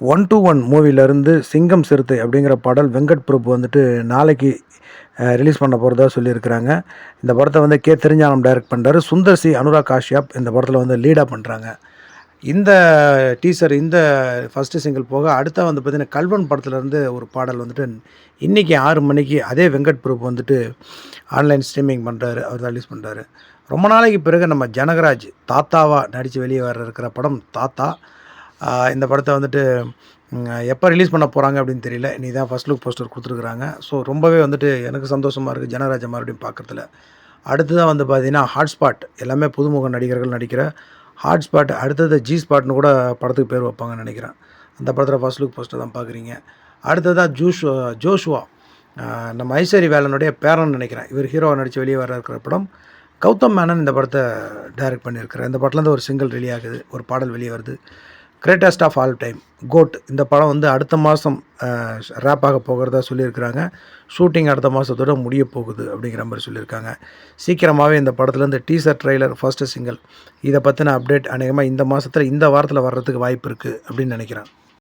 One to one மூவிலேருந்து சிங்கம் சிறுத்தை அப்படிங்கிற பாடல் வெங்கட் பிரபு வந்துட்டு நாளைக்கு ரிலீஸ் பண்ண போகிறதா சொல்லியிருக்கிறாங்க. இந்த படத்தை வந்து கே. தெரிஞ்சானம் டைரக்ட் பண்ணுறாரு சுந்தர் சி அனுராக் காஷ்யப் இந்த படத்தில் வந்து லீடாக பண்ணுறாங்க இந்த டீசர் இந்த ஃபஸ்ட்டு சிங்கிள் போக அடுத்த வந்து பார்த்திங்கன்னா கல்வன் படத்துலேருந்து ஒரு பாடல் வந்துட்டு இன்றைக்கி ஆறு மணிக்கு அதே வெங்கட் பிரபு வந்துட்டு ஆன்லைன் ஸ்ட்ரீமிங் பண்ணுறாரு அவர் தான் ரிலீஸ் பண்ணுறாரு ரொம்ப நாளைக்கு பிறகு நம்ம ஜனகராஜ் தாத்தாவாக நடித்து வெளியே வர இருக்கிற படம் தாத்தா. இந்த படத்தை வந்துட்டு எப்போ ரிலீஸ் பண்ண போகிறாங்க அப்படின்னு தெரியல. நீ தான் ஃபஸ்ட் லுக் போஸ்டர் கொடுத்துருக்குறாங்க. ஸோ ரொம்பவே வந்துட்டு எனக்கு சந்தோஷமாக இருக்குது ஜனராஜன் மறுபடியும் பார்க்குறதுல. அடுத்ததாக வந்து பார்த்தீங்கன்னா ஹாட்ஸ்பாட் எல்லாமே புதுமுக நடிகர்கள் நடிக்கிற ஹாட்ஸ்பாட் அடுத்தது ஜி ஸ்பாட்னு கூட படத்துக்கு பேர் வைப்பாங்கன்னு நினைக்கிறேன். அந்த படத்தில் ஃபஸ்ட் லுக் போஸ்டர் தான் பார்க்குறீங்க அடுத்ததாக ஜூஷ் ஜோஷுவா நம்ம ஐஸ்வரி வேலனுடைய பேரன் நினைக்கிறேன். இவர் ஹீரோவை நடித்து வெளியே வர இருக்கிற படம். கௌதம் மேனன் இந்த படத்தை டைரக்ட் பண்ணியிருக்கிறார். இந்த படத்துலேருந்து ஒரு சிங்கிள் வெளியாகுது ஒரு பாடல் வெளியே வருது. Greatest of all time GOAT இந்த படம் வந்து அடுத்த மாதம் ரேப் ஆக போகிறதா சொல்லியிருக்கிறாங்க. ஷூட்டிங் அடுத்த மாதத்தோட முடிய போகுது அப்படிங்கிற மாதிரி சொல்லியிருக்காங்க. சீக்கிரமாகவே இந்த படத்துலேருந்து டீசர் ட்ரெய்லர் ஃபர்ஸ்ட்டு சிங்கிள் இதை பற்றின அப்டேட் அநேகமாக இந்த மாதத்தில் இந்த வாரத்தில் வர்றதுக்கு வாய்ப்பு இருக்குது அப்படின்னு நினைக்கிறேன்.